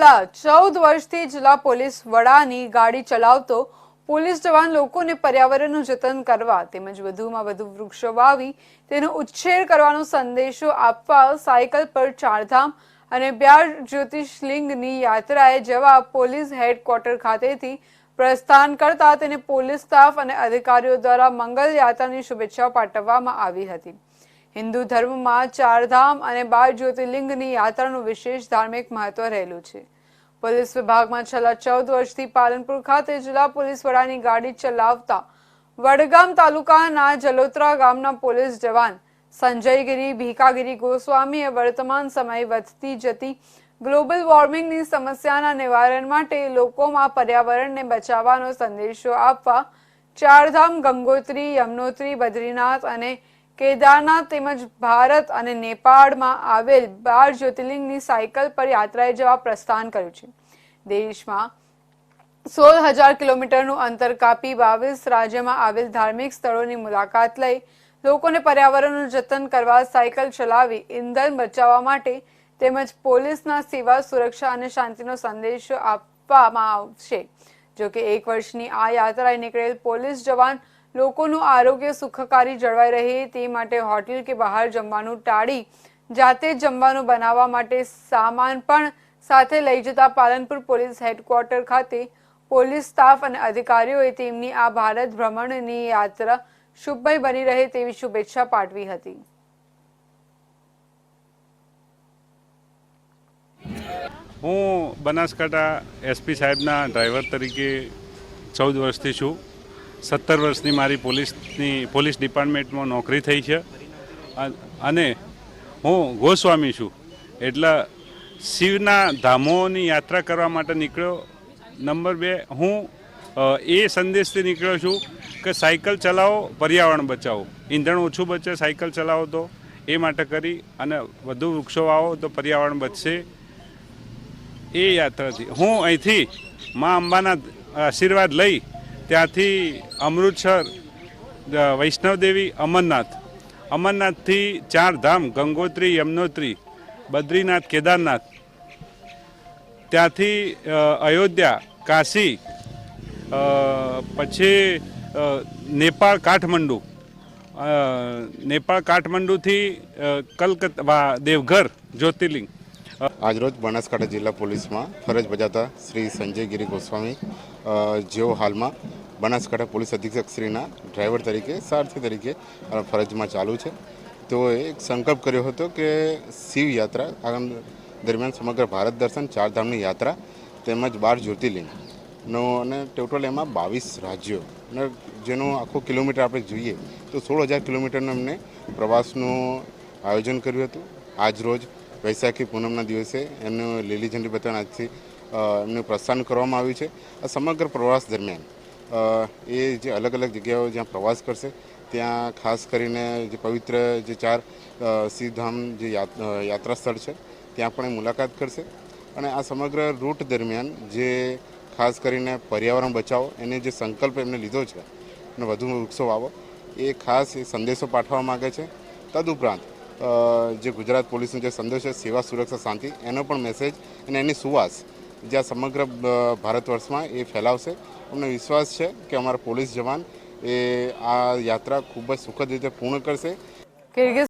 છેલ્લા ચૌદ વર્ષથી જિલ્લા પોલીસ વડાની ગાડી ચલાવતો પોલીસ જવાન લોકોને પર્યાવરણનું જતન કરવા તેમજ વધુમાં વધુ વૃક્ષો વાવી, તેનો ઉછેર કરવાનો સંદેશો આપવા સાયકલ પર ચારધામ અને બ્યાર જ્યોતિષલિંગની યાત્રાએ જવા પોલીસ હેડક્વાર્ટર ખાતેથી પ્રસ્થાન કરતા તેને પોલીસ સ્ટાફ અને અધિકારીઓ દ્વારા મંગલ યાત્રાની શુભેચ્છાઓ પાઠવવામાં આવી હતી. હિન્દુ ધર્મમાં ચારધામ અને બાર જ્યોતિર્લિંગની યાત્રાનું વિશેષ ધાર્મિક મહત્વ રહેલું છે. પોલીસ વિભાગમાં છેલ્લા ચૌદ વર્ષથી પાલનપુર ખાતે જિલ્લા પોલીસ વડાની ગાડી ચલાવતા વડગામ તાલુકાના જલોત્રા ગામના પોલીસ જવાન સંજયગીરી ભીખાગીરી ગોસ્વામીએ વર્તમાન સમય વધતી જતી ગ્લોબલ વોર્મિંગની સમસ્યાના નિવારણ માટે લોકોમાં પર્યાવરણને બચાવવાનો સંદેશો આપવા ચારધામ ગંગોત્રી, યમનોત્રી, બદ્રીનાથ અને કેદારનાથ તેમજ ભારત અને નેપાળમાં આવેલ બાર જ્યોતિર્લિંગની સાયકલ પર યાત્રાએ જવા પ્રસ્થાન કર્યું છે. દેશમાં સોળ હજાર કિલોમીટરનું અંતર કાપી બાવીસ રાજ્યમાં આવેલ ધાર્મિક સ્થળોની મુલાકાત લઈ લોકોને પર્યાવરણનું જતન કરવા સાયકલ ચલાવી ઇંધન બચાવવા માટે તેમજ પોલીસના સેવા, સુરક્ષા અને શાંતિનો સંદેશો આપવામાં આવશે. જો કે એક વર્ષની આ યાત્રાએ નીકળેલ પોલીસ જવાન લોકોનું આરોગ્ય સુખકારી જળવાઈ રહે તે માટે હોટેલ કે બહાર જમવાનું ટાળી જાતે જમવાનું બનાવવા માટે સામાન પણ સાથે લઈ જતા પાલનપુર પોલીસ હેડક્વાર્ટર ખાતે પોલીસ સ્ટાફ અને અધિકારીઓએ તેમની આ ભારત ભ્રમણની યાત્રા શુભમય બની રહે તેવી શુભેચ્છા પાઠવી હતી. હું બનાસકાંઠા એસપી સાહેબના ડ્રાઈવર તરીકે ચૌદ વર્ષથી છું. સત્તર વર્ષની મારી પોલીસની, પોલીસ ડિપાર્ટમેન્ટમાં નોકરી થઈ છે. અને હું ગોસ્વામી છું. એટલે શિવના ધામોની યાત્રા કરવા માટે નીકળ્યો. નંબર બે, હું એ સંદેશથી નીકળ્યો છું કે સાયકલ ચલાવો, પર્યાવરણ બચાવો. ઈંધણ ઓછું બચે, સાયકલ ચલાવો તો એ માટે કરી અને વધુ વૃક્ષો વાવો તો પર્યાવરણ બચશે. એ યાત્રાથી. હું અહીંથી મા અંબાના આશીર્વાદ લઈ ત્યાંથી અમૃતસર વૈષ્ણવદેવી, અમરનાથ. અમરનાથથી ચાર ધામ, ગંગોત્રી, યમનોત્રી, બદ્રીનાથ, કેદારનાથ. ત્યાંથી અયોધ્યા, કાશી પછી નેપાળ, કાઠમંડુ. નેપાળ, કાઠમંડુથી કલકત્તા દેવઘર, જ્યોતિર્લિંગ. આજરોજ બનાસકાંઠા જિલ્લા પોલીસમાં ફરજ બજાવતા શ્રી સંજય ગિરી ગોસ્વામી જેઓ હાલમાં બનાસકાંઠા પોલીસ અધિક્ષક શ્રીના ડ્રાઈવર તરીકે, સારથી તરીકે ફરજમાં ચાલુ છે. તેઓએ એક સંકલ્પ કર્યો હતો કે શિવ યાત્રા આગામ દરમિયાન સમગ્ર ભારત દર્શન ચારધામની યાત્રા તેમજ બાર જ્યોતિર્લિંગનો અને ટોટલ એમાં બાવીસ રાજ્યો અને જેનો આખો કિલોમીટર આપણે જોઈએ તો સોળ હજાર કિલોમીટરનો એમને પ્રવાસનું આયોજન કર્યું હતું. આજ રોજ વૈશાખી પૂનમના દિવસે એમનું લીલી ઝંડી બતાવવાના આજથી એમનું પ્રસ્થાન કરવામાં આવ્યું છે. આ સમગ્ર પ્રવાસ દરમિયાન એ જે અલગ અલગ જગ્યાઓ જ્યાં પ્રવાસ કરશે, ત્યાં ખાસ કરીને જે પવિત્ર જે ચાર સીધામ જે યાત્રા સ્થળ છે, ત્યાં પણ એ મુલાકાત કરશે. અને આ સમગ્ર રૂટ દરમિયાન જે ખાસ કરીને પર્યાવરણ બચાવો, એને જે સંકલ્પ એમને લીધો છે, અને વધુ વૃક્ષો વાવો, એ ખાસ સંદેશો પાઠવવા માગે છે. તદુપરાંત જે ગુજરાત પોલીસનો જે સંદેશ છે, સેવા સુરક્ષા શાંતિ, એનો પણ મેસેજ અને એની સુવાસ જે આ સમગ્ર ભારત વર્ષમાં એ ફેલાવશે. અમને વિશ્વાસ છે કે અમારા પોલીસ જવાન એ આ યાત્રા ખૂબ જ સુખદ રીતે પૂર્ણ કરશે.